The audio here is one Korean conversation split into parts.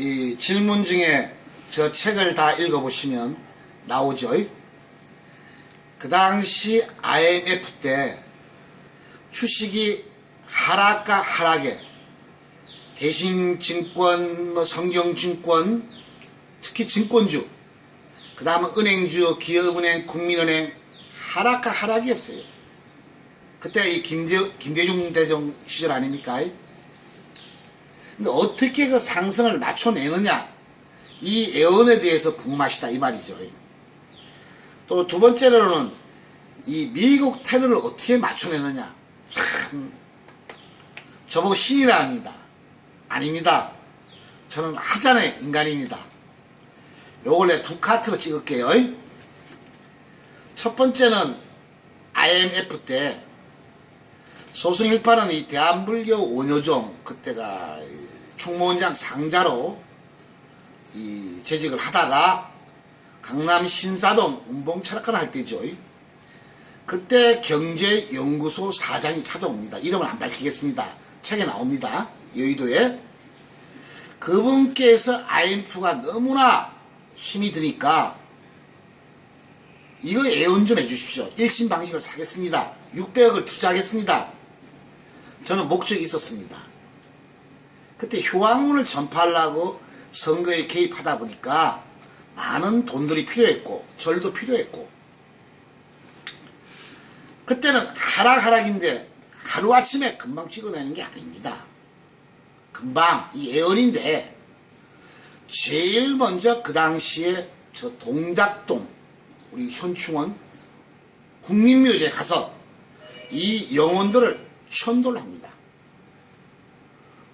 이 질문 중에 저 책을 다 읽어보시면 나오죠. 그 당시 IMF 때 주식이 하락과 하락에 대신증권, 뭐 성경증권, 특히 증권주, 그 다음에 은행주, 기업은행, 국민은행 하락과 하락이었어요. 그때 이 김대, 김대중 대중 시절 아닙니까? 근데 어떻게 그 상승을 맞춰내느냐 이 애언에 대해서 궁금하시다 이 말이죠. 또 두 번째로는 이 미국 테러를 어떻게 맞춰내느냐 참 저보고 신이라 합니다. 아닙니다. 저는 하자의 인간입니다. 요걸 내두 카트로 찍을게요. 첫 번째는 IMF 때 소승일파는 이 대한불교 원효종 그때가 이 총무원장 상자로 이 재직을 하다가 강남 신사동 운봉 철학관을 할 때죠. 그때 경제연구소 사장이 찾아옵니다. 이름을 안 밝히겠습니다. 책에 나옵니다. 여의도에. 그분께서 IMF가 너무나 힘이 드니까 이거 애원 좀 해주십시오. 일신방식을 사겠습니다. 600억을 투자하겠습니다. 저는 목적이 있었습니다. 그때 효황문을 전파하려고 선거에 개입하다 보니까 많은 돈들이 필요했고 절도 필요했고 그때는 하락하락인데 하루아침에 금방 찍어내는 게 아닙니다. 금방 이 애언인데 제일 먼저 그 당시에 저 동작동 우리 현충원 국민묘지에 가서 이 영혼들을 천도를 합니다.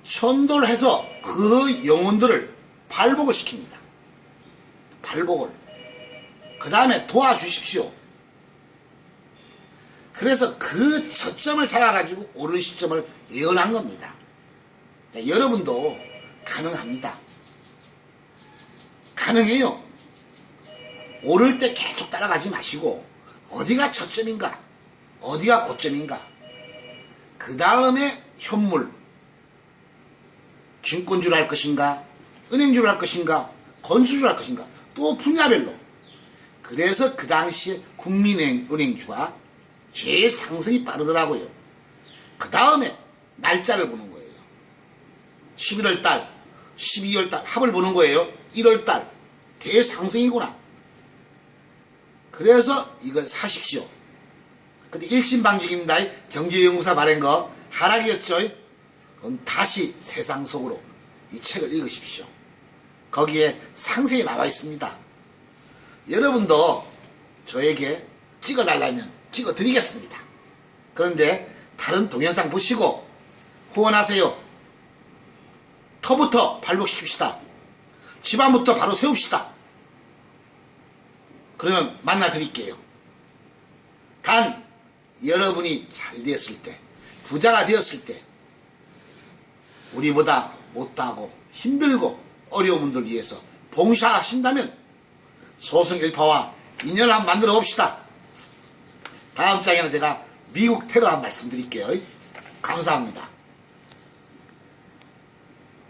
천도를 해서 그 영혼들을 발복을 시킵니다. 발복을. 그 다음에 도와주십시오. 그래서 그 저점을 잡아가지고 옳은 시점을 예언한 겁니다. 자, 여러분도 가능합니다. 가능해요. 오를 때 계속 따라가지 마시고 어디가 저점인가 어디가 고점인가 그 다음에 현물 증권주를 할 것인가 은행주를 할 것인가 건수주를 할 것인가 또 분야별로 그래서 그 당시에 국민은행주가 제일 상승이 빠르더라고요 그 다음에 날짜를 보는 거예요 11월달 12월달 합을 보는 거예요 1월달 대상승이구나 그래서 이걸 사십시오. 근데 일신방직입니다. 경제연구사 말한 거 하락이었죠. 다시 세상 속으로 이 책을 읽으십시오. 거기에 상세히 나와 있습니다. 여러분도 저에게 찍어달라면 찍어드리겠습니다. 그런데 다른 동영상 보시고 후원하세요. 터부터 발복시킵시다. 집안부터 바로 세웁시다. 그러면 만나 드릴게요. 단 여러분이 잘 되었을 때 부자가 되었을 때 우리보다 못하고 힘들고 어려운 분들 위해서 봉사하신다면 소승일파와 인연을 한번 만들어 봅시다. 다음 장에는 제가 미국 테러 한 말씀 드릴게요. 감사합니다.